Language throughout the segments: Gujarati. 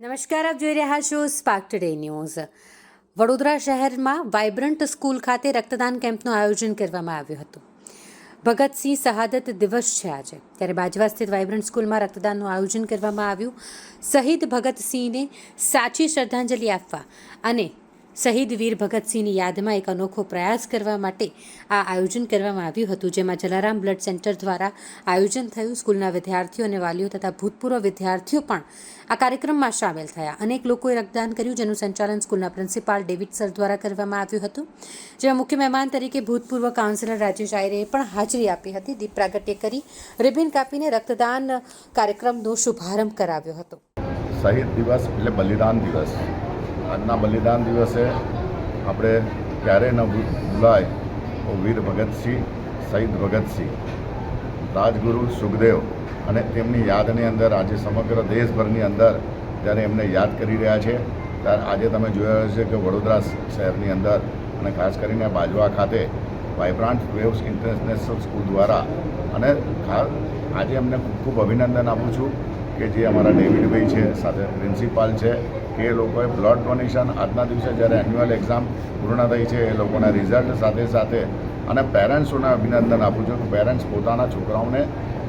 નમસ્કાર, આપ જોઈ રહ્યા છો સ્પાર્ક ટુડે ન્યૂઝ વડોદરા શહેરમાં વાઇબ્રન્ટ સ્કૂલ ખાતે રક્તદાન કેમ્પનું આયોજન કરવામાં આવ્યું હતું. ભગતસિંહ શહાદત દિવસ છે આજે. ત્યારે બાજવા સ્થિત વાઇબ્રન્ટ સ્કૂલમાં રક્તદાનનું આયોજન કરવામાં આવ્યું. શહીદ ભગતસિંહને સાચી શ્રદ્ધાંજલિ આપવા અને શહીદ વીર ભગતસિંહની યાદમાં એક અનોખો પ્રયાસ કરવા માટે આ આયોજન કરવામાં આવ્યું હતું, જેમાં જલારામ બ્લડ સેન્ટર દ્વારા આયોજન થયું. સ્કૂલના વિદ્યાર્થીઓ અને વાલીઓ તથા ભૂતપૂર્વ વિદ્યાર્થીઓ પણ આ કાર્યક્રમમાં સામેલ થયા. અનેક લોકોએ રક્તદાન કર્યું, જેનું સંચાલન સ્કૂલના પ્રિન્સિપાલ ડેવિડ સર દ્વારા કરવામાં આવ્યું હતું, જેમાં મુખ્ય મહેમાન તરીકે ભૂતપૂર્વ કાઉન્સિલર રાજેશ આયરેએ પણ હાજરી આપી હતી. દીપ પ્રાગટ્ય કરી રિબિન કાપીને રક્તદાન કાર્યક્રમનો શુભારંભ કરાવ્યો હતો. શહીદ દિવસ એટલે બલિદાન દિવસ. આજના બલિદાન દિવસે આપણે ક્યારેય ન ભૂલાય તો વીર ભગતસિંહ, શહીદ ભગતસિંહ, રાજગુરુ સુખદેવ અને તેમની યાદની અંદર આજે સમગ્ર દેશભરની અંદર જ્યારે એમને યાદ કરી રહ્યા છે, ત્યારે આજે તમે જોયા છે કે વડોદરા શહેરની અંદર અને ખાસ કરીને બાજવા ખાતે વાઇબ્રાન્ટ વેવ્સ ઇન્ટરનેશનલ સ્કૂલ દ્વારા અને આજે એમને ખૂબ ખૂબ અભિનંદન આપું છું. કે જે અમારા ડેવિડભાઈ છે, સાથે પ્રિન્સિપાલ છે, કે એ લોકોએ બ્લડ ડોનેશન આજના દિવસે જ્યારે એન્યુઅલ એક્ઝામ પૂર્ણ થઈ છે, એ લોકોના રિઝલ્ટ સાથે સાથે અને પેરેન્ટ્સોને અભિનંદન આપું છું કે પેરેન્ટ્સ પોતાના છોકરાઓને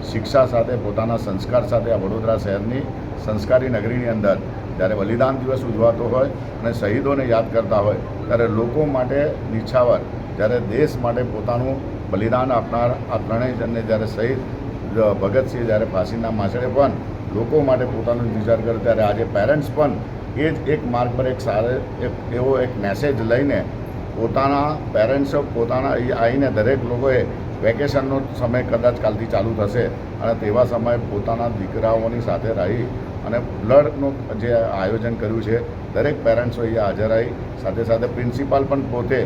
શિક્ષા સાથે, પોતાના સંસ્કાર સાથે આ વડોદરા શહેરની સંસ્કારી નગરીની અંદર જ્યારે બલિદાન દિવસ ઉજવાતો હોય અને શહીદોને યાદ કરતા હોય, ત્યારે લોકો માટે નિછાવર, જ્યારે દેશ માટે પોતાનું બલિદાન આપનાર આ ત્રણેય જણને જ્યારે શહીદ ભગતસિંહ જ્યારે ફાંસીના માછડે પણ લોકો માટે પોતાનું વિચાર કરે ત્યારે આજે પેરેન્ટ્સ પણ એ જ એક માર્ગ પર એક સારો એક એવો એક મેસેજ લઈને પોતાના પેરેન્ટ્સો પોતાના આવીને દરેક લોકોએ વેકેશનનો સમય કદાચ કાલથી ચાલુ થશે અને તેવા સમયે પોતાના દીકરાઓની સાથે રહી અને બ્લડનું જે આયોજન કર્યું છે, દરેક પેરેન્ટ્સો અહીંયા હાજર આવી સાથે સાથે પ્રિન્સિપાલ પણ પોતે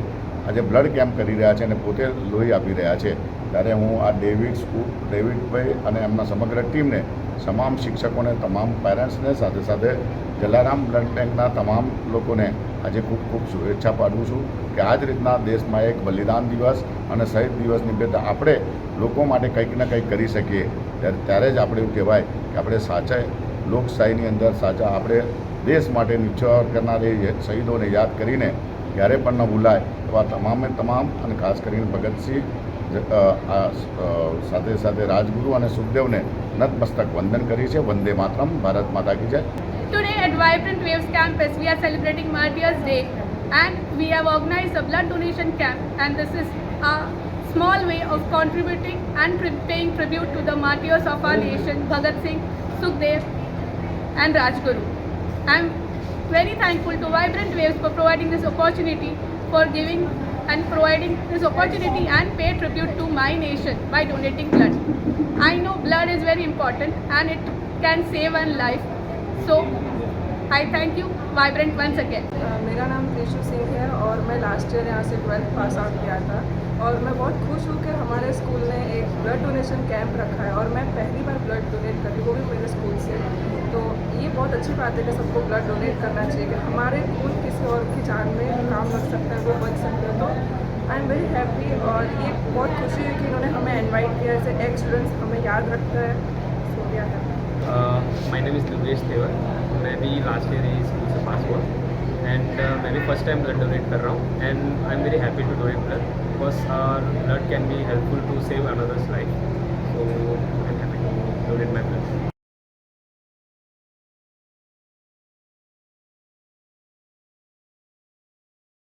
આજે બ્લડ કેમ્પ કરી રહ્યા છે અને પોતે લોહી આપી રહ્યા છે. ત્યારે હું આ ડેવિડ સ્કૂલ ડેવિડભાઈ અને એમના સમગ્ર ટીમને, તમામ શિક્ષકોને, તમામ પેરેન્ટ્સને સાથે સાથે જલારામ બ્લડ બેંકના તમામ લોકોને આજે ખૂબ ખૂબ શુભેચ્છા પાઠવું છું કે આ જ રીતના દેશમાં એક બલિદાન દિવસ અને શહીદ દિવસ નિમિત્તે આપણે લોકો માટે કંઈક ને કંઈક કરી શકીએ. ત્યારે ત્યારે જ આપણે એવું કહેવાય કે આપણે સાચા લોકશાહીની અંદર સાચા આપણે દેશ માટે નિચ્છવાર કરનાર શહીદોને યાદ કરીને ક્યારે પણ ન ભૂલાય એવા તમામે તમામ અને ખાસ કરીને ભગતસિંહ સાથે સાથે રાજગુરુ અને સુખદેવને નતમસ્તક વંદન કરી છે વંદે માતરમ ભારત માતા કી જય Today at Vibrant Waves Campus, we are celebrating Martyrs Day and we have organized a blood donation camp and this is a small way of contributing and paying tribute to the martyrs of our nation, Bhagat Singh, Sukhdev and Rajguru. I am very thankful to Vibrant Waves for providing this opportunity, for giving and providing this opportunity and pay tribute to my nation by donating blood. I know blood is very important and it can save one life. So I thank you, Vibrant, once again. अ, मेरा नाम त्रिशु सिंह है और मैं लास्ट ईयर यहाँ से ट्वेल्थ पास आउट किया था और मैं बहुत खुश हूँ कि हमारे स्कूल ने एक ब्लड डोनेशन कैंप रखा है और बहुत अच्छी बात है कि सबको ब्लड डोनेट करना चाहिए, कि हमारे खून किसी और की जान में काम लग सकता है, वो बच सकते हैं। तो आई एम वेरी हैप्पी और ये बहुत खुशी है कि इन्होंने हमें इनवाइट किया, ऐसे एक्स स्टूडेंट्स हमें याद रखता है। So yeah my name is Durgesh Devar मैं भी लास्ट ईयर ही स्कूल से पास हुआ। एंड मैं भी फ़र्स्ट टाइम ब्लड डोनेट कर रहा हूँ। And I am very happy to donate blood because our blood can be helpful to save another's life so I am happy